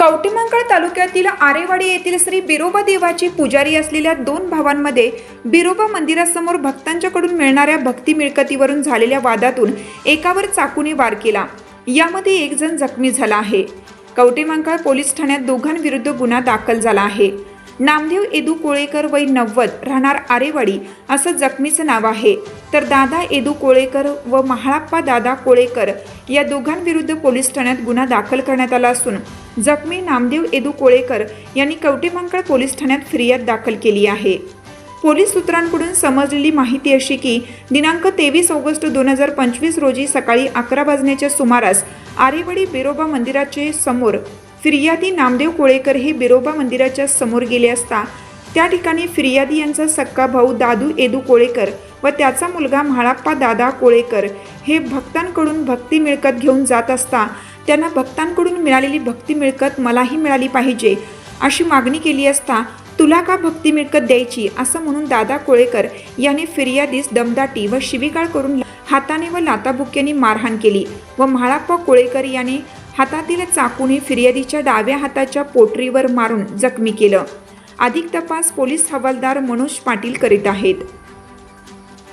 कवटीमंगळ तालुक्यातील आरेवाडी येथील श्री बिरोबा देवाची पुजारी असलेल्या दोन भावांमध्ये बिरोबा मंदिरासमोर भक्तांच्याकडून मिळणाऱ्या भक्ती मिळकतीवरून झालेल्या वादातून एकावर चाकूने वार केला. यामध्ये एक जण जखमी झाला आहे. कवटेमंगळ पोलीस ठाण्यात दोघांविरुद्ध गुन्हा दाखल झाला आहे. नामदेव एदू कोळेकर वय नव्वद राहणार आरेवाडी असं जखमीचं नाव आहे. तर दादा एदू कोळेकर व महाळप्पा दादा कोळेकर या दोघांविरुद्ध पोलीस ठाण्यात गुन्हा दाखल करण्यात आला असून जखमी नामदेव एदू कोळेकर यांनी कवटेमंगळ पोलीस ठाण्यात फिर्याद दाखल केली आहे. पोलीस सूत्रांकडून समजलेली माहिती अशी की दिनांक तेवीस ऑगस्ट दोन हजार पंचवीस रोजी सकाळी अकरा वाजण्याच्या सुमारास आरेवाडी बिरोबा मंदिराचे समोर फिर्यादी नामदेव कोळेकर हे बिरोबा मंदिराच्या समोर गेले असता त्या ठिकाणी फिर्यादी यांचा सक्का भाऊ दादू एदू कोळेकर व त्याचा मुलगा म्हाळाप्पा दादा कोळेकर हे भक्तांकडून भक्ती मिळकत घेऊन जात असता त्यांना भक्तांकडून मिळालेली भक्ती मिळकत मलाही मिळाली पाहिजे. अशी मागणी केली असता तुला का भक्ती मिळकत द्यायची? असं म्हणून दादा कोळेकर यांनी फिर्यादीस दमदाटी व शिवीगाळ करून हाताने व लाताबुक्यांनी मारहाण केली व म्हाळाप्पा कोळेकर याने हातातील चाकूने फिर्यादीच्या डाव्या हाताच्या पोटरीवर मारून जखमी केलं. अधिक तपास पोलीस हवालदार मनोज पाटील करीत आहेत.